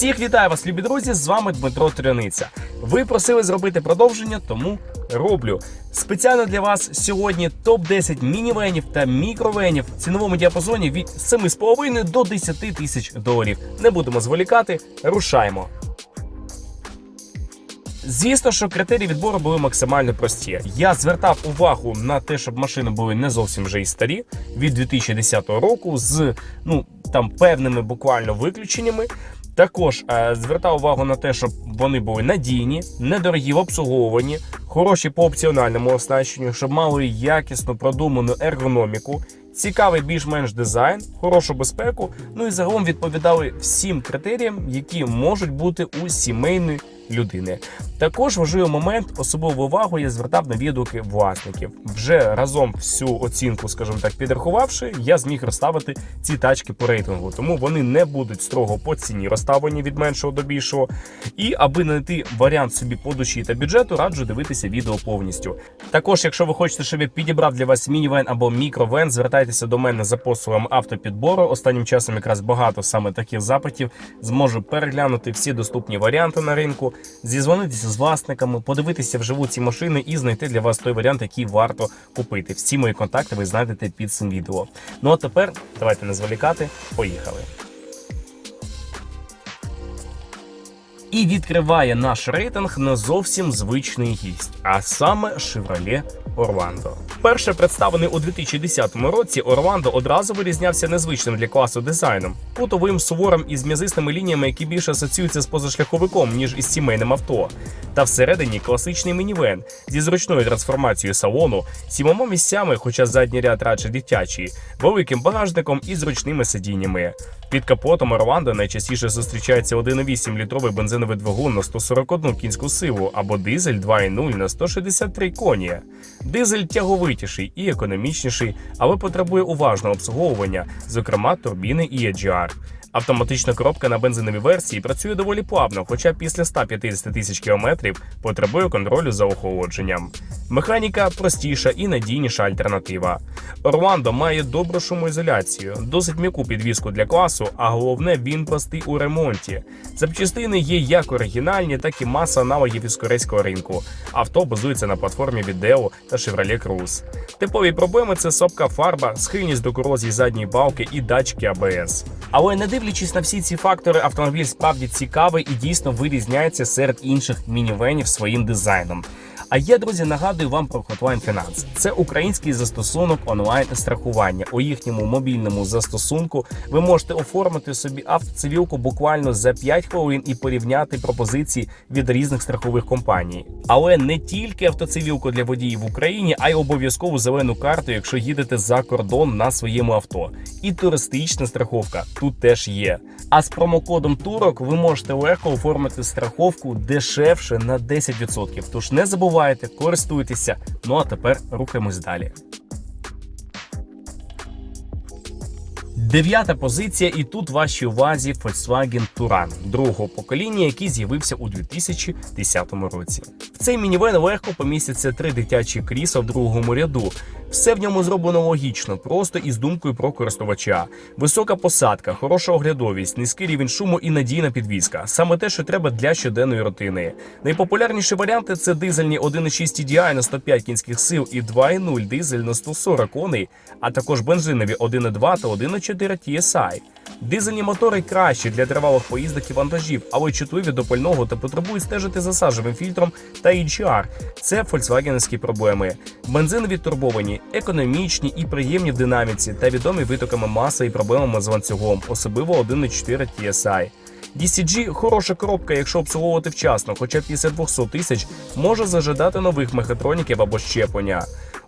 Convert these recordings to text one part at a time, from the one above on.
Всіх вітаю вас, любі друзі! З вами Дмитро Тряниця. Ви просили зробити продовження, тому роблю. Спеціально для вас сьогодні топ 10 мінівенів та мікровенів в ціновому діапазоні від 7,5 до 10 тисяч доларів. Не будемо зволікати, рушаємо. Звісно, що критерії відбору були максимально прості. Я звертав увагу на те, щоб машини були не зовсім вже і старі від 2010 року з ну там певними буквально виключеннями. Також е, звертав увагу на те, щоб вони були надійні, недорогі в обслуговуванні, хороші по опціональному оснащенню, щоб мали якісну продуману ергономіку, цікавий більш-менш дизайн, хорошу безпеку. Ну і загалом відповідали всім критеріям, які можуть бути у сімейної людини. Також важливий момент, особливу увагу я звертав на відгуки власників. Вже разом всю оцінку, скажімо так, підрахувавши, я зміг розставити ці тачки по рейтингу, тому вони не будуть строго по ціні розставлені від меншого до більшого. І аби знайти варіант собі по душі та бюджету, раджу дивитися відео повністю. Також, якщо ви хочете, щоб я підібрав для вас мінівен або мікровен, звертайтеся до мене за послугами автопідбору. Останнім часом якраз багато саме таких запитів. Зможу переглянути всі доступні варіанти на ринку, зізвонитися з власниками, подивитися вживу ці машини і знайти для вас той варіант, який варто купити. Всі мої контакти ви знайдете під цим відео. Ну а тепер давайте не зволікати. Поїхали. І відкриває наш рейтинг не зовсім звичний гість, а саме Chevrolet Orlando. Перше представлений у 2010 році, Орландо одразу вирізнявся незвичним для класу дизайном, кутовим суворим із м'язистими лініями, які більше асоціюються з позашляховиком, ніж із сімейним авто. Та всередині класичний мінівен зі зручною трансформацією салону, сімома місцями, хоча задній ряд радше дитячий, великим багажником і зручними сидіннями. Під капотом Орландо найчастіше зустрічається 1,8 літровий бензиновий двигун на 141 кінську силу або дизель 2,0 на 163 коні. Дизель тяговитіший і економічніший, але потребує уважного обслуговування, зокрема турбіни і EGR. Автоматична коробка на бензиновій версії працює доволі плавно, хоча після 150 тисяч кілометрів потребує контролю за охолодженням. Механіка простіша і надійніша альтернатива. Орландо має добру шумоізоляцію, досить м'яку підвіску для класу, а головне він простий у ремонті. Запчастини є як оригінальні, так і маса аналогів із корейського ринку. Авто базується на платформі від Deo та Chevrolet Cruze. Типові проблеми це сопка фарба, схильність до корозії задньої балки і датчики АБС. Але не дивлячись на всі ці фактори, автомобіль справді цікавий і дійсно вирізняється серед інших мінівенів своїм дизайном. А я, друзі, нагадую вам про Hotline Finance. Це український застосунок онлайн страхування. У їхньому мобільному застосунку ви можете оформити собі автоцивілку буквально за 5 хвилин і порівняти пропозиції від різних страхових компаній. Але не тільки автоцивілку для водіїв в Україні, а й обов'язкову зелену карту, якщо їдете за кордон на своєму авто. І туристична страховка тут теж є. А з промокодом турок ви можете легко оформити страховку дешевше на 10%. Тож не забувайте, користуйтеся. Ну а тепер рухаємось далі. Дев'ята позиція, і тут вашій увазі Volkswagen Touran другого покоління, який з'явився у 2010 році. В цей мінівен легко помістяться три дитячі крісла в другому ряду. Все в ньому зроблено логічно, просто із думкою про користувача. Висока посадка, хороша оглядовість, низький рівень шуму і надійна підвізка. Саме те, що треба для щоденної рутини. Найпопулярніші варіанти це дизельні 1,6 TDI на 105 кінських сил і 2,0 дизель на 140 коней, а також бензинові 1,2 та 1,4 TSI. Дизельні мотори кращі для тривалих поїздок і вантажів, але чутливі до пального та потребують стежити за сажевим фільтром та EGR. Це фольксвагенські проблеми. Бензинові турбовані, економічні і приємні в динаміці та відомі витоками маси і проблемами з ланцюгом, особливо 1,4 TSI. DCG – хороша коробка, якщо обслуговувати вчасно, хоча після 200 тисяч може зажидати нових мехатроніків або щеплення.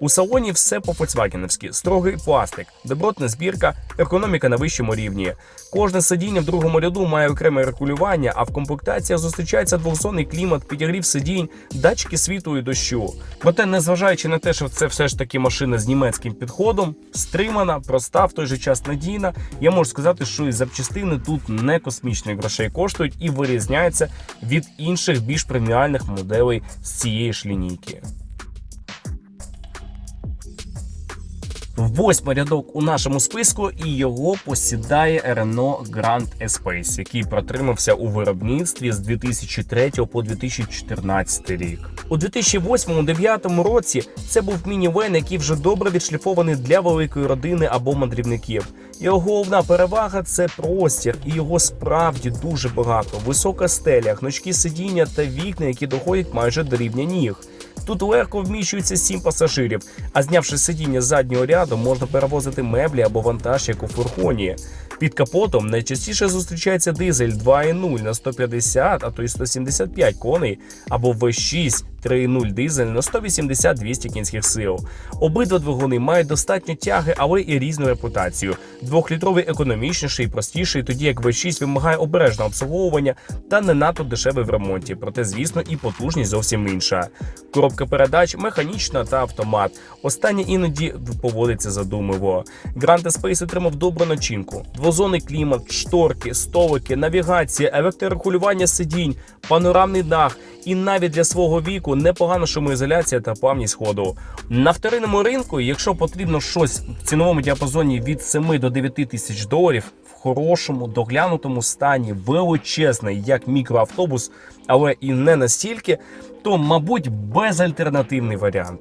У салоні все по фольксвагенівськи строгий пластик, добротна збірка, економіка на вищому рівні. Кожне сидіння в другому ряду має окреме регулювання, а в комплектаціях зустрічається двохзонний клімат, підігрів сидінь, датчики світу і дощу. Проте, незважаючи на те, що це все ж таки машина з німецьким підходом, стримана, проста, в той же час надійна, я можу сказати, що і запчастини тут не космічних грошей коштують і вирізняються від інших більш преміальних моделей з цієї ж лінійки. Восьмий рядок у нашому списку, і його посідає Renault Grand Espace, який протримався у виробництві з 2003 по 2014 рік. У 2008-2009 році це був мінівен, який вже добре відшліфований для великої родини або мандрівників. Його головна перевага це простір, і його справді дуже багато. Висока стеля, гнучкі сидіння та вікна, які доходять майже до рівня ніг. Тут легко вміщується сім пасажирів, а знявши сидіння заднього ряду, можна перевозити меблі або вантаж, як у фургоні. Під капотом найчастіше зустрічається дизель 2.0 на 150, а то й 175 коней, або V6 3.0 дизель на 180-200 кінських сил. Обидва двигуни мають достатньо тяги, але і різну репутацію. Двохлітровий економічніший, простіший, тоді як V6 вимагає обережного обслуговування та не надто дешевий в ремонті. Проте, звісно, і потужність зовсім інша. Коробка передач механічна та автомат. Останнє іноді поводиться задумливо. Grand Space отримав добру начинку: двозонний клімат, шторки, столики, навігація, електрорегулювання сидінь, панорамний дах. І навіть для свого віку непогана шумоізоляція та плавність ходу. На вторинному ринку, якщо потрібно щось в ціновому діапазоні від 7 до 9 тисяч доларів, в хорошому доглянутому стані, величезний, як мікроавтобус, але і не настільки, то, мабуть, безальтернативний варіант.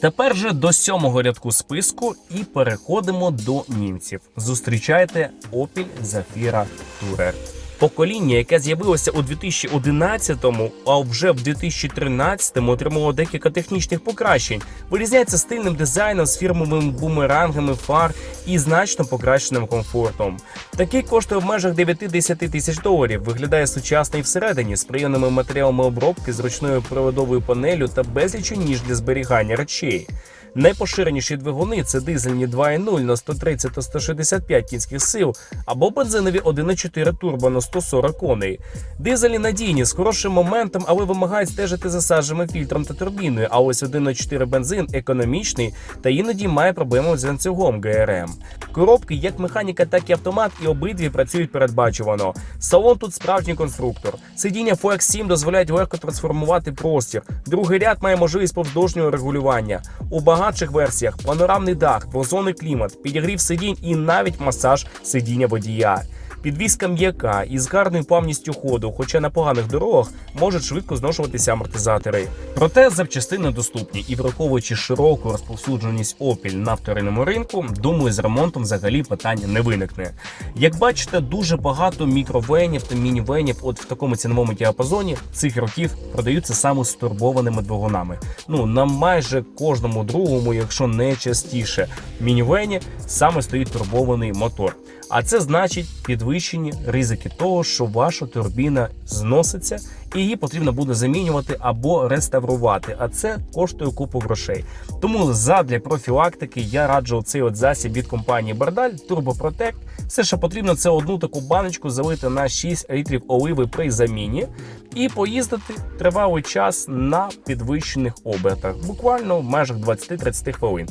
Тепер же до сьомого рядку списку і переходимо до німців. Зустрічайте Opel Zafira Tourer. Покоління, яке з'явилося у 2011-му, а вже в 2013-му отримало декілька технічних покращень. Вирізняється стильним дизайном з фірмовими бумерангами фар і значно покращеним комфортом. Такий коштує в межах 9-10 тисяч доларів. Виглядає сучасно і всередині з приємними матеріалами обробки, зручною проводовою панелю та безлічу ніж для зберігання речей. Найпоширеніші двигуни це дизельні 2.0 на 130 та 165 кінських сил або бензинові 1.4 турбо на 140 коней. Дизельні надійні з хорошим моментом, але вимагають стежити за сажевим фільтром та турбіною. А ось 1.4 бензин економічний та іноді має проблеми з ланцюгом ГРМ. Коробки як механіка, так і автомат, і обидві працюють передбачувано. Салон тут справжній конструктор. Сидіння Flex 7 дозволяють легко трансформувати простір. Другий ряд має можливість повздовжнього регулювання. У багатших версіях панорамний дах, двозонний клімат, підігрів сидінь і навіть масаж сидіння водія. Підвізка м'яка із гарною плавністю ходу, хоча на поганих дорогах можуть швидко зношуватися амортизатори. Проте запчастини доступні і враховуючи широку розповсюдженість Opel на вторинному ринку, думаю, з ремонтом взагалі питання не виникне. Як бачите, дуже багато мікровенів та мінівенів, от в такому ціновому діапазоні цих років продаються саме з турбованими двигунами. Ну на майже кожному другому, якщо не частіше, мінівені саме стоїть турбований мотор. А це значить підвищені ризики того, що ваша турбіна зноситься, і її потрібно буде замінювати або реставрувати. А це коштує купу грошей. Тому задля профілактики я раджу цей от засіб від компанії Бардаль Turbo Protect. Все, що потрібно, це одну таку баночку залити на 6 літрів оливи при заміні і поїздити тривалий час на підвищених обертах, буквально в межах 20-30 хвилин.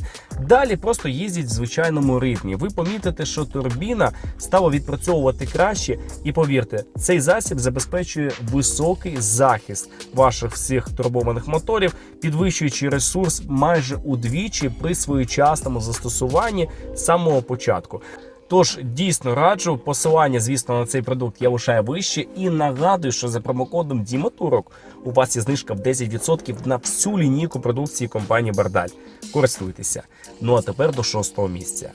Далі просто їздіть в звичайному ритмі. Ви помітите, що турбіна стала відпрацьовувати краще, і повірте, цей засіб забезпечує високий захист ваших всіх турбованих моторів, підвищуючи ресурс майже удвічі при своєчасному застосуванні з самого початку. Тож дійсно раджу посилання, звісно, на цей продукт я лишаю вище. І нагадую, що за промокодом Дімотурок у вас є знижка в 10% на всю лінійку продукції компанії Бардаль. Користуйтеся. Ну а тепер до шостого місця.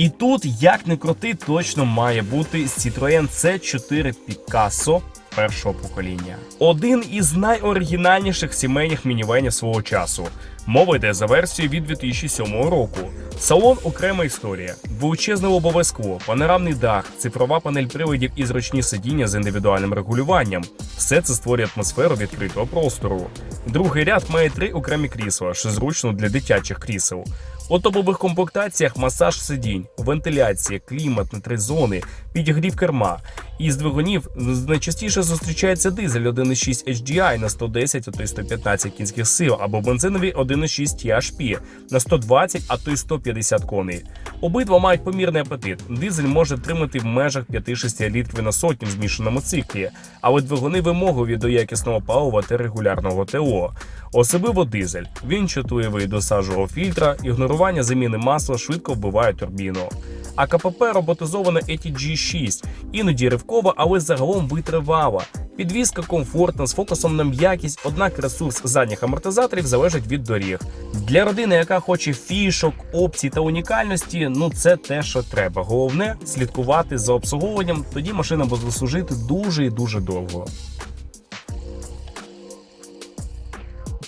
І тут, як не крути, точно має бути Citroën C4 Picasso першого покоління. Один із найоригінальніших сімейних мінівенів свого часу. Мова йде за версією від 2007 року. Салон окрема історія, величезне лобове скло, панорамний дах, цифрова панель приладів і зручні сидіння з індивідуальним регулюванням. Все це створює атмосферу відкритого простору. Другий ряд має три окремі крісла, що зручно для дитячих крісел. У топових комплектаціях масаж сидінь, вентиляція, клімат на три зони, підігрів керма. Із двигунів найчастіше зустрічається дизель 1.6 HDI на 110, а то й 115 кінських сил, або бензиновий 1.6 THP на 120, а то й 150 коней. Обидва мають помірний апетит. Дизель може тримати в межах 5-6 літрів на сотню в змішаному циклі, але двигуни вимогові до якісного палива та регулярного ТО. Особливо дизель. Він чутливий до сажового фільтра, ігнорування заміни масла швидко вбиває турбіну. А КПП роботизована ETG 6, іноді ривкова, але загалом витривала. Підвізка комфортна з фокусом на м'якість, однак ресурс задніх амортизаторів залежить від доріг. Для родини, яка хоче фішок, опцій та унікальності, ну це те, що треба. Головне слідкувати за обслуговуванням, тоді машина буде служити дуже і дуже довго.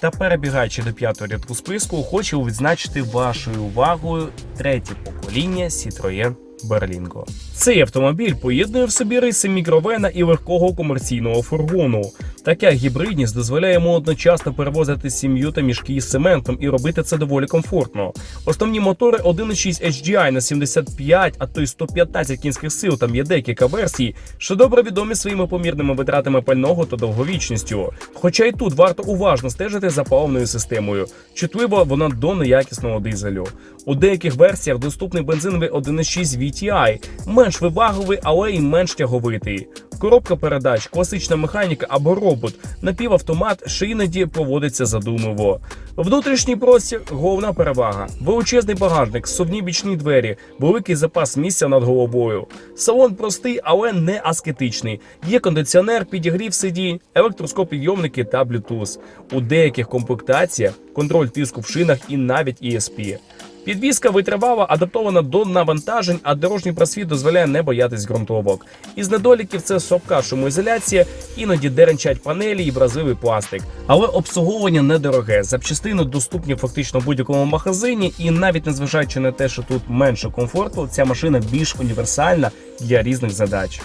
Та перебігаючи до п'ятого рядку списку, хочу відзначити вашою увагою третє покоління Citroën Berlingo. Цей автомобіль поєднує в собі риси мікровена і легкого комерційного фургону. Така гібридність дозволяє йому одночасно перевозити сім'ю та мішки із цементом і робити це доволі комфортно. Основні мотори 1.6 HDI на 75, а то й 115 кінських сил. Там є декілька версій, що добре відомі своїми помірними витратами пального та довговічністю. Хоча й тут варто уважно стежити за паливною системою. Чутлива вона до неякісного дизелю. У деяких версіях доступний бензиновий 1.6 VTI, вибагливий, але й менш тяговитий. Коробка передач, класична механіка або робот, напівавтомат, що іноді поводиться задумливо. Внутрішній простір головна перевага. Величезний багажник, совні бічні двері, великий запас місця над головою. Салон простий, але не аскетичний. Є кондиціонер, підігрів сидінь, електроскопідйомники та Bluetooth. У деяких комплектаціях контроль тиску в шинах і навіть ESP. Підвізка витривала, адаптована до навантажень, а дорожній просвіт дозволяє не боятись ґрунтовок. Із недоліків це слабка шумоізоляція, іноді деренчать панелі і вразливий пластик. Але обслуговування недороге. Запчастини доступні фактично в будь-якому магазині, і навіть незважаючи на те, що тут менше комфорту, ця машина більш універсальна для різних задач.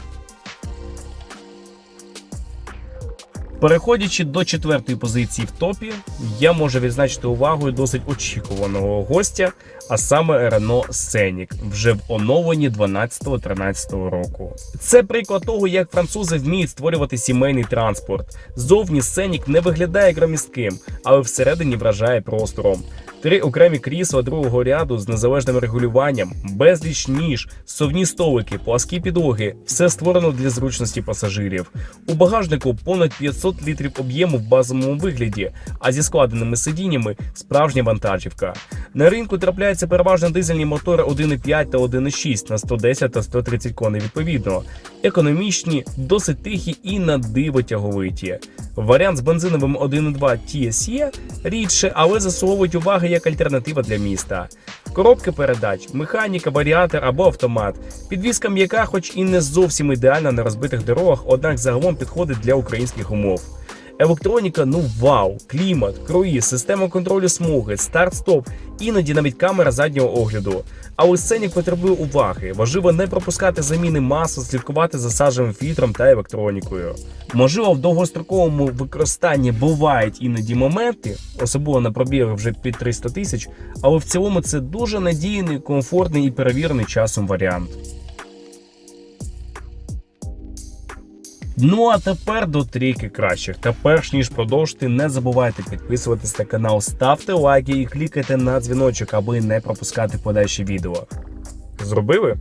Переходячи до четвертої позиції в топі, я можу відзначити увагою досить очікуваного гостя, а саме Renault Scenic, вже в оновленні 12-13 року. Це приклад того, як французи вміють створювати сімейний транспорт. Зовні Scenic не виглядає громістким, але всередині вражає простором. Три окремі крісла другого ряду з незалежним регулюванням, безліч ніж, совні столики, пласкі підлоги все створено для зручності пасажирів. У багажнику понад 500 літрів об'єму в базовому вигляді, а зі складеними сидіннями справжня вантажівка. На ринку трапляються переважно дизельні мотори 1,5 та 1,6 на 110 та 130 коней відповідно. Економічні, досить тихі і на диво тяговиті. Варіант з бензиновим 1,2 TSE рідше, але заслуговують уваги як альтернатива для міста. Коробки передач, механіка, варіатор або автомат. Підвізка м'яка, хоч і не зовсім ідеальна на розбитих дорогах, однак загалом підходить для українських умов. Електроніка, ну вау, клімат, круїз, система контролю смуги, старт-стоп, іноді навіть камера заднього огляду. Але сценік потребує уваги. Важливо не пропускати заміни масла, слідкувати за сажевим фільтром та електронікою. Можливо, в довгостроковому використанні бувають іноді моменти, особливо на пробігах вже під 300 тисяч, але в цілому це дуже надійний, комфортний і перевірений часом варіант. Ну а тепер до трійки кращих. Та перш ніж продовжити, не забувайте підписуватись на канал, ставте лайки і клікайте на дзвіночок, аби не пропускати подальші відео. Зробили?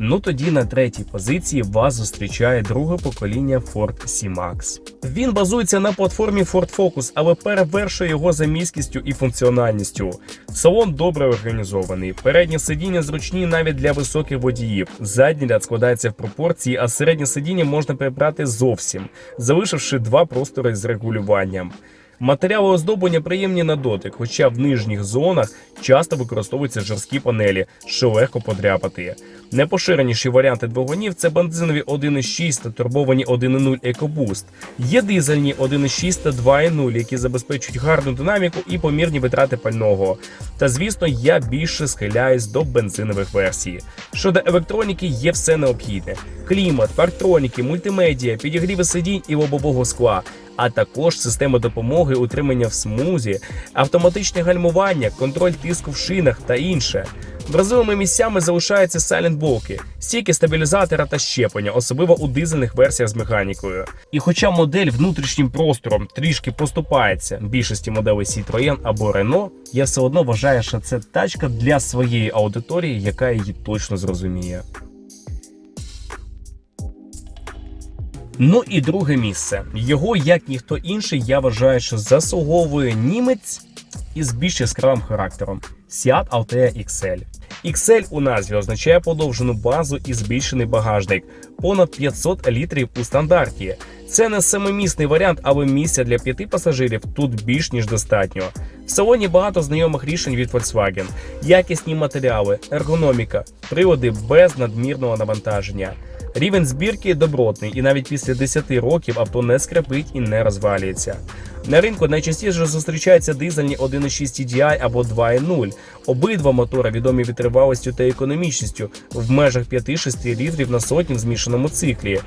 Ну тоді на третій позиції вас зустрічає друге покоління Ford C-Max. Він базується на платформі Ford Focus, але перевершує його за міськістю і функціональністю. Салон добре організований. Передні сидіння зручні навіть для високих водіїв. Задній ряд складається в пропорції, а середнє сидіння можна прибрати зовсім, залишивши два простори з регулюванням. Матеріали оздоблення приємні на дотик, хоча в нижніх зонах часто використовуються жорсткі панелі, що легко подряпати. Найпоширеніші варіанти двигунів це бензинові 1.6 та турбовані 1.0 EcoBoost. Є дизельні 1.6 та 2.0, які забезпечують гарну динаміку і помірні витрати пального. Та звісно, я більше схиляюсь до бензинових версій. Щодо електроніки, є все необхідне: клімат, парктроніки, мультимедіа, підігріви сидінь і лобового скла а також система допомоги утримання в смузі, автоматичне гальмування, контроль тиску в шинах та інше. Вразливими місцями залишаються сайлентблоки, стійки стабілізатора та щеплення, особливо у дизельних версіях з механікою. І хоча модель внутрішнім простором трішки поступається більшості моделей Citroën або Renault, я все одно вважаю, що це тачка для своєї аудиторії, яка її точно зрозуміє. Ну і друге місце. Його, як ніхто інший, я вважаю, що заслуговує німець із більш яскравим характером Seat Altea XL. XL у назві означає подовжену базу і збільшений багажник понад 500 літрів у стандарті. Це не семимісний варіант, але місця для п'яти пасажирів тут більш ніж достатньо. В салоні багато знайомих рішень від Volkswagen, якісні матеріали, ергономіка, приводи без надмірного навантаження. Рівень збірки добротний, і навіть після 10 років авто не скрипить і не розвалюється. На ринку найчастіше зустрічаються дизельні 1.6 TDI або 2.0. Обидва мотори відомі витривалістю та економічністю в межах 5-6 літрів на сотні в змішаному циклі.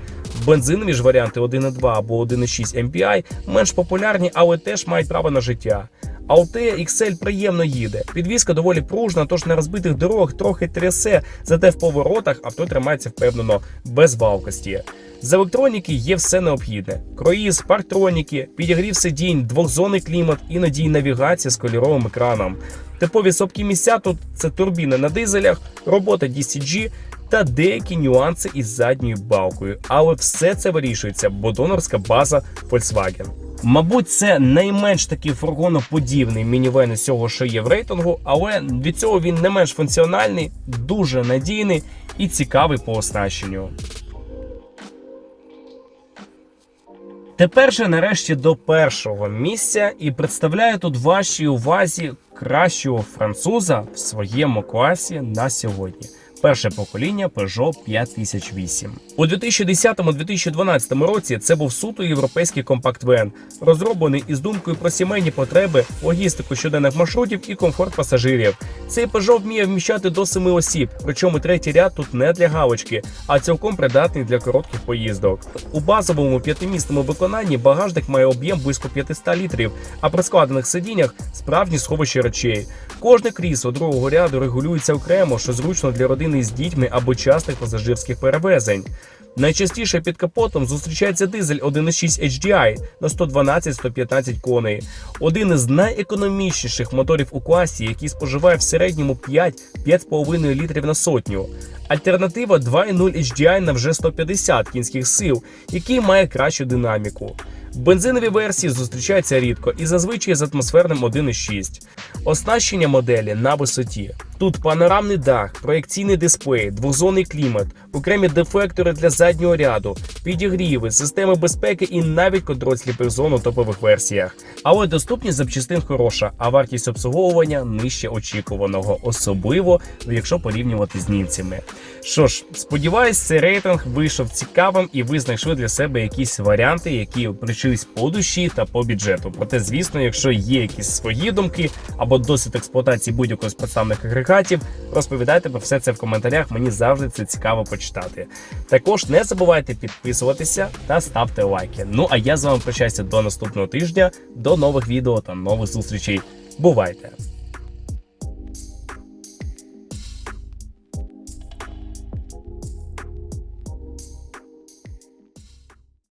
Бензинові ж варіанти 1.2 або 1.6 MPI менш популярні, але теж мають право на життя. Altea XL приємно їде. Підвізка доволі пружна, тож на розбитих дорогах трохи трясе, зате в поворотах авто тримається впевнено без валкості. З електроніки є все необхідне: круїз, парктроніки, підігрів сидінь, двохзонний клімат, іноді й навігація з кольоровим екраном. Типові слабкі місця тут це турбіни на дизелях, робота DCG та деякі нюанси із задньою балкою. Але все це вирішується, бо донорська база Volkswagen. Мабуть, це найменш такий фургоноподібний мінівен із цього, що є в рейтингу, але від цього він не менш функціональний, дуже надійний і цікавий по оснащенню. Тепер же нарешті до першого місця і представляю тут вашій увазі кращого француза в своєму класі на сьогодні. Перше покоління Peugeot 5008. У 2010-2012 році це був суто європейський компакт-вен, розроблений із думкою про сімейні потреби, логістику щоденних маршрутів і комфорт пасажирів. Цей Peugeot вміє вміщати до семи осіб, причому третій ряд тут не для галочки, а цілком придатний для коротких поїздок. У базовому п'ятимісному виконанні багажник має об'єм близько 500 літрів, а при складених сидіннях справжні сховища речей. Кожне крісло другого ряду регулюється окремо, що зручно для родини з дітьми або частих пасажирських перевезень. Найчастіше під капотом зустрічається дизель 1.6 HDI на 112-115 коней. Один із найекономічніших моторів у класі, який споживає в середньому 5-5,5 літрів на сотню. Альтернатива 2.0 HDI на вже 150 кінських сил, який має кращу динаміку. Бензинові версії зустрічаються рідко і зазвичай з атмосферним 1.6. Оснащення моделі на висоті. Тут панорамний дах, проєкційний дисплей, двозонний клімат, окремі дефектори для заднього ряду, підігріви, системи безпеки і навіть контроль сліпих зон у топових версіях. Але доступність запчастин хороша, а вартість обслуговування нижче очікуваного, особливо якщо порівнювати з німцями. Що ж, сподіваюсь, цей рейтинг вийшов цікавим і ви знайшли для себе якісь варіанти, які прийшлись по душі та по бюджету. Проте, звісно, якщо є якісь свої думки або досвід експлуатації будь-якого з представних агрегатів, розповідайте про все це в коментарях. Мені завжди це цікаво почитати. Також не забувайте підписуватися та ставте лайки. Ну а я з вами прощаюся до наступного тижня, до нових відео та нових зустрічей. Бувайте!